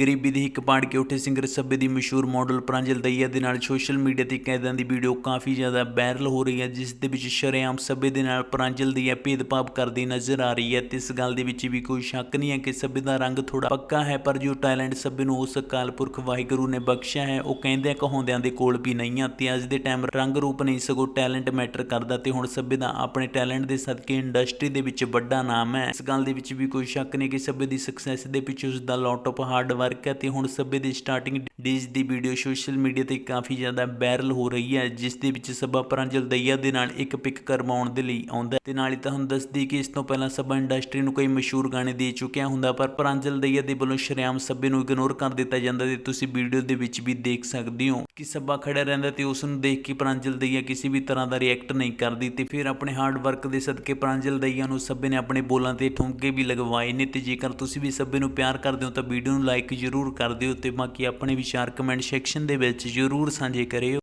ਗਰੀਬੀ ਦੀ ਹਿੱਕ ਪਾੜ ਕੇ ਉੱਠੇ ਸਿੰਗਰ ਸੱਬੇ ਦੀ ਮਸ਼ਹੂਰ ਮਾਡਲ ਪ੍ਰਾਂਜਲ ਦਈਆ ਦੇ ਨਾਲ ਸੋਸ਼ਲ ਮੀਡੀਆ ਤੇ ਕੈਦਾਂ ਦੀ ਵੀਡੀਓ ਕਾਫੀ ਜ਼ਿਆਦਾ ਵਾਇਰਲ ਹੋ ਰਹੀ ਹੈ, ਜਿਸ ਦੇ ਵਿੱਚ ਸ਼ਰੇਆਮ ਸੱਬੇ ਦੇ ਨਾਲ ਪ੍ਰਾਂਜਲ ਦਈਆ ਭੇਦਭਾਵ ਕਰਦੀ ਨਜ਼ਰ ਆ ਰਹੀ ਹੈ ਤੇ ਇਸ ਗੱਲ ਦੇ ਵਿੱਚ ਵੀ ਕੋਈ ਸ਼ੱਕ ਨਹੀਂ ਹੈ ਕਿ ਸੱਬੇ ਦਾ ਰੰਗ ਥੋੜਾ ਪੱਕਾ ਹੈ, ਪਰ ਜੋ ਟੈਲੈਂਟ ਸੱਬੇ ਨੂੰ ਉਸ ਅਕਾਲ ਪੁਰਖ ਵਾਹਿਗੁਰੂ ਨੇ ਬਖਸ਼ਿਆ ਹੈ, ਉਹ ਕਹਿੰਦੇ ਕਹਾਉਂਦਿਆਂ ਦੇ ਕੋਲ ਵੀ ਨਹੀਂ ਆ, ਤੇ ਅੱਜ ਦੇ ਟਾਈਮ ਰੰਗ ਰੂਪ ਨਹੀਂ ਸਗੋਂ ਟੈਲੈਂਟ ਮੈਟਰ ਕਰਦਾ ਤੇ ਹੁਣ ਸੱਬੇ ਦਾ ਆਪਣੇ ਟੈਲੈਂਟ ਦੇ ਸਦਕੇ ਇੰਡਸਟਰੀ ਦੇ ਵਿੱਚ ਵੱਡਾ ਨਾਮ ਹੈ। ਇਸ ਗੱਲ ਦੇ ਵਿੱਚ ਵੀ ਕੋਈ ਸ਼ੱਕ ਨਹੀਂ ਕਿ ਸੱਬੇ ਦੀ ਸਕਸੈਸ ਦੇ ਪਿੱਛੇ ਉਸ ਦਾ ਲੋਟ ਆਫ ਹਾਰਡ ਵਰਕ ਹੈ ਤੇ ਹੁਣ ਸੱਬੇ ਦੀ ਸਟਾਰਟਿੰਗ ਡੇਜ਼ ਦੀ ਵੀਡੀਓ ਸੋਸ਼ਲ ਮੀਡੀਆ ਤੇ ਕਾਫੀ ਜ਼ਿਆਦਾ ਵਾਇਰਲ ਹੋ ਰਹੀ ਹੈ, ਜਿਸ ਦੇ ਵਿੱਚ ਸੱਬਾ ਪ੍ਰਾਂਜਲ ਦਈਆ ਦੇ ਨਾਲ ਇੱਕ ਪਿਕ ਕਰਵਾਉਣ ਦੇ ਲਈ ਆਉਂਦਾ ਤੇ ਨਾਲ ਹੀ ਤੁਹਾਨੂੰ ਦੱਸਦੀ ਕਿ ਇਸ ਤੋਂ ਪਹਿਲਾਂ ਸੱਬਾ ਇੰਡਸਟਰੀ ਨੂੰ ਕਈ ਮਸ਼ਹੂਰ ਗਾਣੇ ਦੇ ਚੁੱਕਿਆ ਹੁੰਦਾ, ਪਰ ਪ੍ਰਾਂਜਲ ਦਈਆ ਦੇ ਵੱਲੋਂ ਸ਼ਰੇਆਮ ਸੱਬੇ ਨੂੰ ਇਗਨੋਰ ਕਰ ਦਿੱਤਾ ਜਾਂਦਾ ਤੇ ਤੁਸੀਂ ਵੀਡੀਓ ਦੇ ਵਿੱਚ ਵੀ ਦੇਖ ਸਕਦੇ ਹੋ ਕਿ ਸੱਬਾ ਖੜਾ ਰਹਿੰਦਾ ਤੇ ਉਸ ਨੂੰ ਦੇਖ ਕੇ ਪ੍ਰਾਂਜਲ ਦਈਆ ਕਿਸੇ ਵੀ ਤਰ੍ਹਾਂ ਦਾ ਰਿਐਕਟ ਨਹੀਂ ਕਰਦੀ ਤੇ ਫਿਰ ਆਪਣੇ ਹਾਰਡ ਵਰਕ ਦੇ ਸਦਕੇ ਪ੍ਰਾਂਜਲ ਦਈਆ ਨੂੰ ਸੱਬੇ ਨੇ ਆਪਣੇ ਬੋਲਾਂ ਤੇ ਠੁਮਕੇ ਵੀ ਲਗਵਾਏ ਨੇ ਤੇ ਜੇਕਰ ਤੁਸੀਂ ਵੀ ਸੱਬੇ ਨੂੰ ਪਿਆਰ ਕਰਦੇ ਹੋ ਤਾਂ ਵੀਡੀਓ ਨੂੰ ਲਾਈਕ ਜ਼ਰੂਰ ਕਰ ਦਿਓ ਤੇ ਬਾਕੀ ਆਪਣੇ ਵਿਚਾਰ ਕਮੈਂਟ ਸੈਕਸ਼ਨ ਦੇ ਵਿੱਚ ਜ਼ਰੂਰ ਸਾਂਝੇ ਕਰਿਓ।